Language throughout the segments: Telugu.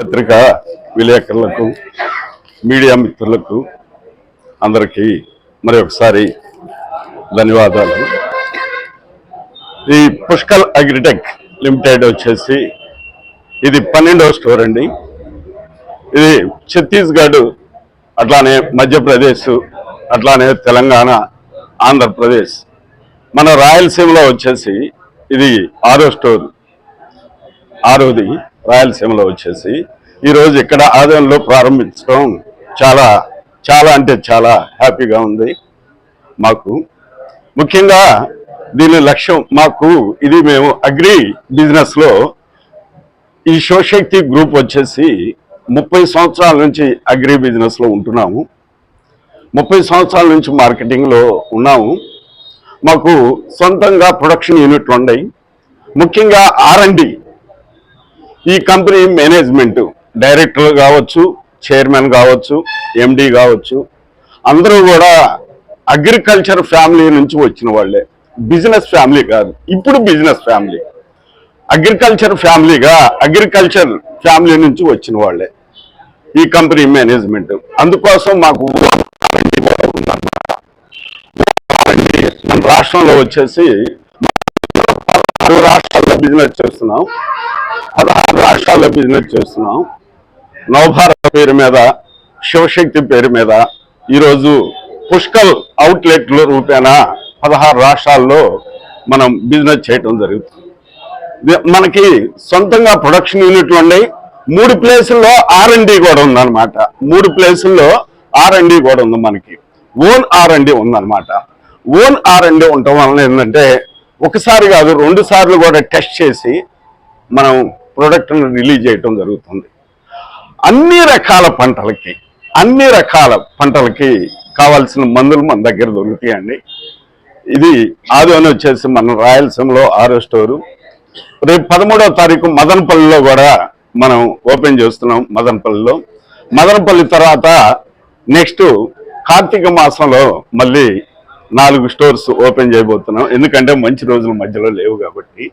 పత్రిక విలేకరులకు మీడియా మిత్రులకు అందరికీ మరి ఒకసారి ధన్యవాదాలు. ఈ పుష్కల్ అగ్రిటెక్ లిమిటెడ్ వచ్చేసి ఇది పన్నెండవ స్టోర్ అండి. ఇది ఛత్తీస్గఢ్ అట్లానే మధ్యప్రదేశ్ అట్లానే తెలంగాణ ఆంధ్రప్రదేశ్. మన రాయలసీమలో వచ్చేసి ఇది ఆరో స్టోర్ ఆరోది. రాయలసీమలో వచ్చేసి ఈరోజు ఇక్కడ ఆదాయంలో ప్రారంభించడం చాలా చాలా అంటే చాలా హ్యాపీగా ఉంది మాకు. ముఖ్యంగా దీని లక్ష్యం మాకు ఇది మేము అగ్రి బిజినెస్లో ఈ శివశక్తి గ్రూప్ వచ్చేసి ముప్పై సంవత్సరాల నుంచి అగ్రి బిజినెస్లో ఉంటున్నాము. ముప్పై సంవత్సరాల నుంచి మార్కెటింగ్లో ఉన్నాము. మాకు సొంతంగా ప్రొడక్షన్ యూనిట్లు ఉన్నాయి. ముఖ్యంగా ఆర్ అండ్ ఈ కంపెనీ మేనేజ్మెంట్ డైరెక్టర్ కావచ్చు చైర్మన్ కావచ్చు ఎండి కావచ్చు అందరూ కూడా అగ్రికల్చర్ ఫ్యామిలీ నుంచి వచ్చిన వాళ్ళే. బిజినెస్ ఫ్యామిలీ కాదు ఇప్పుడు బిజినెస్ ఫ్యామిలీ. అగ్రికల్చర్ ఫ్యామిలీగా అగ్రికల్చర్ ఫ్యామిలీ నుంచి వచ్చిన వాళ్ళే ఈ కంపెనీ మేనేజ్మెంట్. అందుకోసం మాకు రాష్ట్రంలో వచ్చేసి రాష్ట్రాల్లో బిజినెస్ చేస్తున్నాం. పదహారు రాష్ట్రాల్లో బిజినెస్ చేస్తున్నాం. నవభారత పేరు మీద శివశక్తి పేరు మీద ఈరోజు పుష్కల్ అవుట్లెట్ల రూపేణ పదహారు రాష్ట్రాల్లో మనం బిజినెస్ చేయటం జరుగుతుంది. మనకి సొంతంగా ప్రొడక్షన్ యూనిట్లు ఉన్నాయి. మూడు ప్లేసుల్లో ఆర్ అండ్ కూడా ఉందన్నమాట. మూడు ప్లేసుల్లో ఆర్ అండ్ కూడా ఉంది మనకి. ఓన్ ఆర్ అండ్ ఉందన్నమాట. ఓన్ ఆర్ అండ్ ఉండటం వలన ఏంటంటే ఒకసారి కాదు రెండు సార్లు కూడా టెస్ట్ చేసి మనం ప్రొడక్ట్ని రిలీజ్ చేయటం జరుగుతుంది. అన్ని రకాల పంటలకి అన్ని రకాల పంటలకి కావాల్సిన మందులు మన దగ్గర దొరుకుతాయండి. ఇది ఆదోని వచ్చేసి మన రాయలసీమలో ఆరో స్టోరు. రేపు పదమూడవ తారీఖు మదనపల్లిలో కూడా మనం ఓపెన్ చేస్తున్నాం మదనపల్లిలో. మదనపల్లి తర్వాత నెక్స్ట్ కార్తీక మాసంలో మళ్ళీ నాలుగు స్టోర్స్ ఓపెన్ చేయబోతున్నాం. ఎందుకంటే మంచి రోజుల మధ్యలో లేవు కాబట్టి.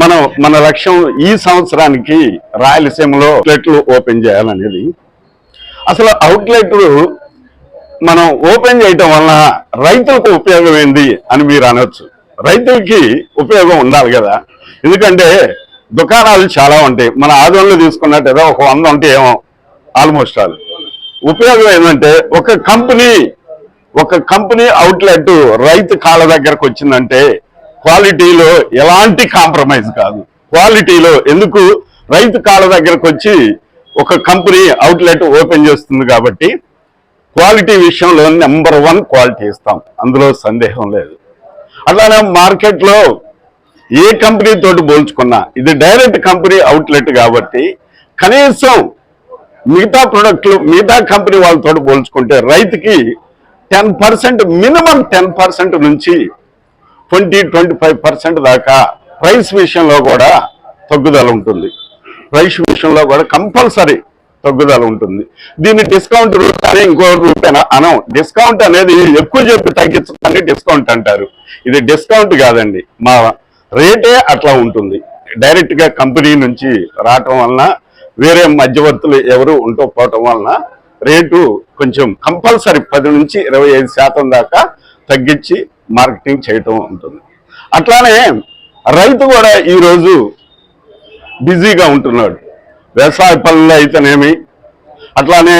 మనం మన లక్ష్యం ఈ సంవత్సరానికి రాయలసీమలో అవుట్లెట్లు ఓపెన్ చేయాలనేది. అసలు అవుట్లెట్లు మనం ఓపెన్ చేయటం వలన రైతులకు ఉపయోగం ఏంది అని మీరు అనొచ్చు. రైతులకి ఉపయోగం ఉండాలి కదా. ఎందుకంటే దుకాణాలు చాలా ఉంటాయి. మన ఆదంలో తీసుకున్నట్టు ఏదో ఒక వంద ఉంటే ఏమో ఆల్మోస్ట్ ఆల్. ఉపయోగం ఏంటంటే ఒక కంపెనీ ఒక కంపెనీ అవుట్లెట్ రైతు కాళ్ళ దగ్గరకు వచ్చిందంటే క్వాలిటీలో ఎలాంటి కాంప్రమైజ్ కాదు. క్వాలిటీలో ఎందుకు? రైతు కాళ్ళ దగ్గరకు వచ్చి ఒక కంపెనీ అవుట్లెట్ ఓపెన్ చేస్తుంది కాబట్టి క్వాలిటీ విషయంలో నెంబర్ వన్ క్వాలిటీ ఇస్తాం. అందులో సందేహం లేదు. అట్లానే మార్కెట్లో ఏ కంపెనీ తోటి పోల్చుకున్నా ఇది డైరెక్ట్ కంపెనీ అవుట్లెట్ కాబట్టి కనీసం మిగతా ప్రొడక్ట్లు మిగతా కంపెనీ వాళ్ళతో పోల్చుకుంటే రైతుకి ten percent minimum ten percent నుంచి ట్వంటీ ట్వంటీ ఫైవ్ పర్సెంట్ దాకా ప్రైస్ విషయంలో కూడా తగ్గుదల ఉంటుంది. ప్రైస్ విషయంలో కూడా కంపల్సరీ తగ్గుదల ఉంటుంది. దీన్ని డిస్కౌంట్ రూపాయలు ఇంకో రూపాయన అనం డిస్కౌంట్ అనేది ఎక్కువ చెప్పి తగ్గించడానికి డిస్కౌంట్ అంటారు. ఇది డిస్కౌంట్ కాదండి. మా రేటే అట్లా ఉంటుంది. డైరెక్ట్గా కంపెనీ నుంచి రావటం వలన వేరే మధ్యవర్తులు ఎవరు ఉండకపోవటం వలన రేటు కొంచెం కంపల్సరీ పది నుంచి ఇరవై ఐదు శాతం దాకా తగ్గించి మార్కెటింగ్ చేయటం ఉంటుంది. అట్లానే రైతు కూడా ఈరోజు బిజీగా ఉంటున్నాడు. వ్యవసాయ పనుల్లో అయితేనేమి అట్లానే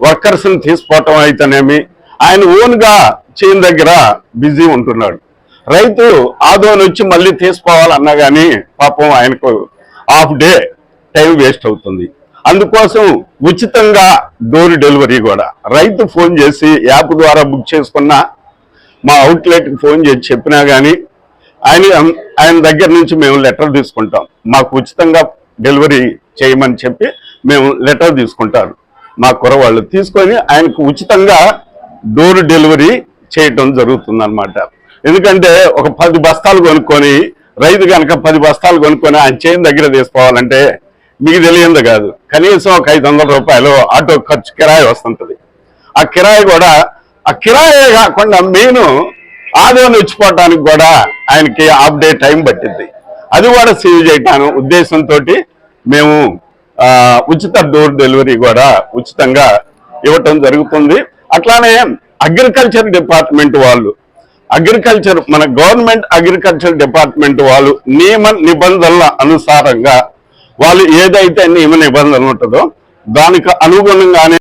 వర్కర్స్ని తీసుకోవటం అయితేనేమి ఆయన ఓన్గా చేయని దగ్గర బిజీ ఉంటున్నాడు. రైతు ఆదోని వచ్చి మళ్ళీ తీసుకోవాలన్నా కానీ పాపం ఆయనకు హాఫ్ డే టైం వేస్ట్ అవుతుంది. అందుకోసం ఉచితంగా డోర్ డెలివరీ కూడా. రైతు ఫోన్ చేసి యాప్ ద్వారా బుక్ చేసుకున్నా మా అవుట్లెట్కి ఫోన్ చేసి చెప్పినా కానీ ఆయన ఆయన దగ్గర నుంచి మేము లెటర్ తీసుకుంటాం. మాకు ఉచితంగా డెలివరీ చేయమని చెప్పి మేము లెటర్ తీసుకుంటారు. మా కురవాళ్ళు తీసుకొని ఆయనకు ఉచితంగా డోర్ డెలివరీ చేయటం జరుగుతుందన్నమాట. ఎందుకంటే ఒక పది బస్తాలు కొనుక్కొని రైతు కనుక పది బస్తాలు కొనుక్కొని ఆయన చేయిన దగ్గర తీసుకోవాలంటే మీకు తెలియంది కాదు. కనీసం ఒక ఐదు వందల రూపాయలు ఆటో ఖర్చు కిరాయి వస్తుంటుంది. ఆ కిరాయి కూడా ఆ కిరాయే కాకుండా మెయిన్ ఆదోని వచ్చిపోవటానికి కూడా ఆయనకి హాఫ్ డే టైం పట్టింది అది కూడా సేవ్ చేయటాను ఉద్దేశంతో మేము ఆ, ఉచిత డోర్ డెలివరీ కూడా ఉచితంగా ఇవ్వటం జరుగుతుంది. అట్లానే అగ్రికల్చర్ డిపార్ట్మెంట్ వాళ్ళు అగ్రికల్చర్ మన గవర్నమెంట్ అగ్రికల్చర్ డిపార్ట్మెంట్ వాళ్ళు నియమ నిబంధనల అనుసారంగా వాళ్ళు ఏదైతే నియమ నిబంధనలు ఉంటుందో దానికి అనుగుణంగానే